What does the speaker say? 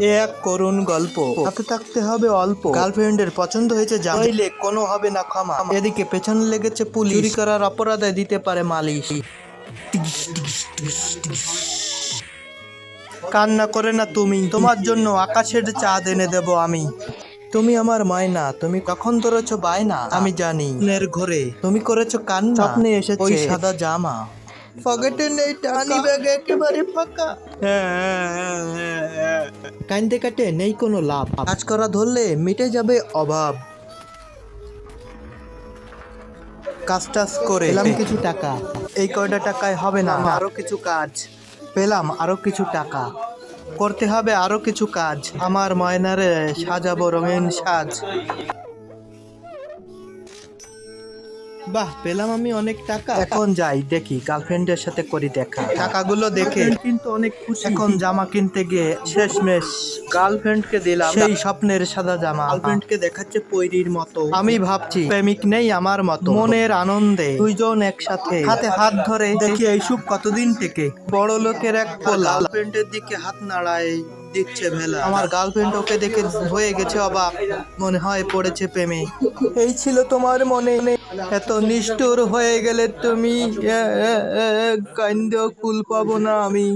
এক করুণ গল্প। হাতে থাকতে হবে অল্প। গার্লফ্রেন্ডের পছন্দ হয়েছে জামাইলে কোনো হবে না ক্ষমা। এদিকে পেছনে লেগেছে পুলিশ। চুরি করার অপরাধে দিতে পারে মালিশ। কান্না করে না তুমি। তোমার জন্য আকাশের চাঁদ এনে দেব আমি। তুমি আমার মায়না। তুমি কখন ধরেছো বায়না? আমি জানি। ঘরে। তুমি করেছ কান্না। এসেছে। ওই সাদা জামা। পকেটে নেই টানি ব্যাগ একেবারে ফাঁকা কান্দে কাটে নেই কোনো লাভ। কাজ করা ধরলে মিটে যাবে অভাব। কাজ টাজ করে। পেলাম কিছু টাকা। এই কয়টা টাকায় হবে না? আরও কিছু কাজ। পেলাম আরও কিছু টাকা। করতে হবে আরও কিছু কাজ। আমার ময়নারে সাজাবো রঙিন সাজ। বাহ পেলাম আমি অনেক টাকা। এখন যাই দেখি গার্লফ্রেন্ডের সাথে করি দেখা। টাকাগুলো দেখে। কিন্তু অনেক খুশি। এখন জামা কিনতে গিয়ে শেষমেশ গার্লফ্রেন্ডকে দিলাম। সেই স্বপ্নের সাদা জামা। গার্লফ্রেন্ডকে দেখাচ্ছে পৈরির মতো। আমি ভাবছি প্রেমিক নেই আমার মতো। মনের আনন্দে দুইজন একসাথে। হাতে হাত ধরে দেখি এইসব কতদিন থেকে বড় লোকের এক পোলা। গার্লফ্রেন্ডের দিকে হাত নাড়ায় দিচ্ছে ভেলা। আমার গার্লফ্রেন্ড ওকে দেখে হয়ে গেছে অবাক। মনে হয় পড়েছে প্রেমে। এই ছিল তোমার মনে। এত নিষ্ঠুর হয়ে গেলে তুমি কান্দ কুল পাবো না আমি।